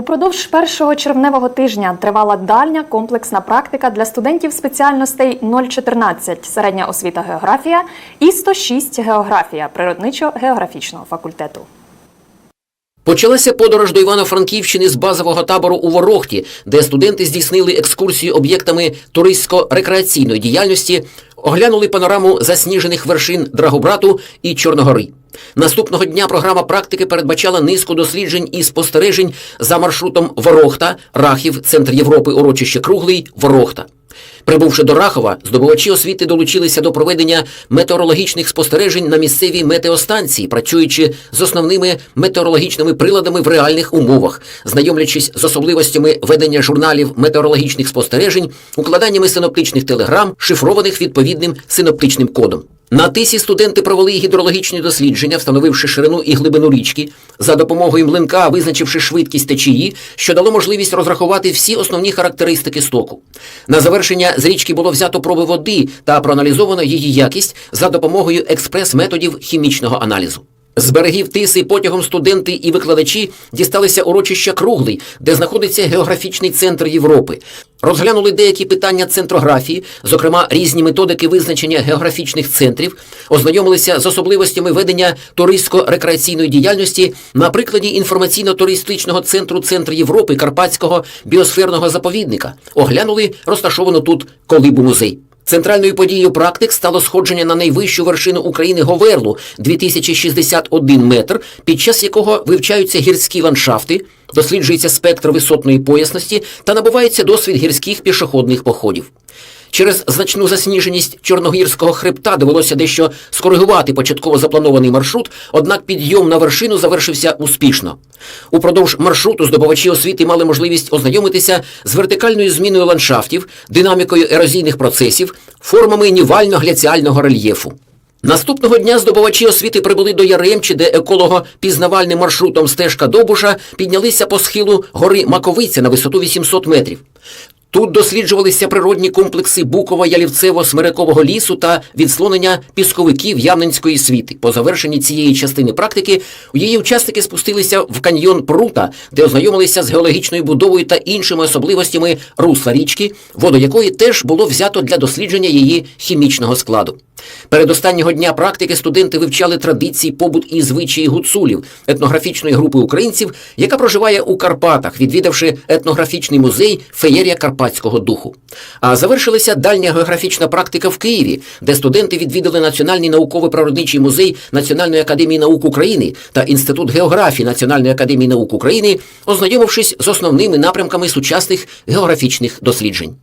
Упродовж першого червневого тижня тривала дальня комплексна практика для студентів спеціальностей 014 середня освіта географія і 106 географія природничо-географічного факультету. Почалася подорож до Івано-Франківщини з базового табору у Ворохті, де студенти здійснили екскурсію об'єктами туристсько-рекреаційної діяльності, оглянули панораму засніжених вершин Драгобрату і Чорногори. Наступного дня програма практики передбачала низку досліджень і спостережень за маршрутом Ворохта, Рахів, Центр Європи, урочище Круглий, Ворохта. Прибувши до Рахова, здобувачі освіти долучилися до проведення метеорологічних спостережень на місцевій метеостанції, працюючи з основними метеорологічними приладами в реальних умовах, знайомлячись з особливостями ведення журналів метеорологічних спостережень, укладаннями синоптичних телеграм, шифрованих відповідним синоптичним кодом. На тисі студенти провели гідрологічні дослідження, встановивши ширину і глибину річки, за допомогою млинка визначивши швидкість течії, що дало можливість розрахувати всі основні характеристики стоку. На завершення з річки було взято проби води та проаналізовано її якість за допомогою експрес-методів хімічного аналізу. З берегів Тиси потягом студенти і викладачі дісталися урочища Круглий, де знаходиться географічний центр Європи. Розглянули деякі питання центрографії, зокрема різні методики визначення географічних центрів, ознайомилися з особливостями ведення туристсько-рекреаційної діяльності на прикладі інформаційно-туристичного центру Центр Європи Карпатського біосферного заповідника. Оглянули розташовану тут колибу музей. Центральною подією практик стало сходження на найвищу вершину України Говерлу 2061 метр, під час якого вивчаються гірські ландшафти, досліджується спектр висотної поясності та набувається досвід гірських пішохідних походів. Через значну засніженість Чорногірського хребта довелося дещо скоригувати початково запланований маршрут, однак підйом на вершину завершився успішно. Упродовж маршруту здобувачі освіти мали можливість ознайомитися з вертикальною зміною ландшафтів, динамікою ерозійних процесів, формами нівально-гляціального рельєфу. Наступного дня здобувачі освіти прибули до Яремчі, де еколого-пізнавальним маршрутом стежка Добуша піднялися по схилу гори Маковиця на висоту 800 метрів. Тут досліджувалися природні комплекси Буково-Ялівцево-Смирикового лісу та відслонення пісковиків Ямненської світи. По завершенні цієї частини практики її учасники спустилися в каньйон Прута, де ознайомилися з геологічною будовою та іншими особливостями русла річки, воду якої теж було взято для дослідження її хімічного складу. Передостаннього дня практики студенти вивчали традиції, побут і звичаї гуцулів, етнографічної групи українців, яка проживає у Карпатах, відвідавши етнографічний музей Феєрія Карпатського духу. А завершилася дальня географічна практика в Києві, де студенти відвідали Національний науково-природничий музей Національної академії наук України та Інститут географії Національної академії наук України, ознайомившись з основними напрямками сучасних географічних досліджень.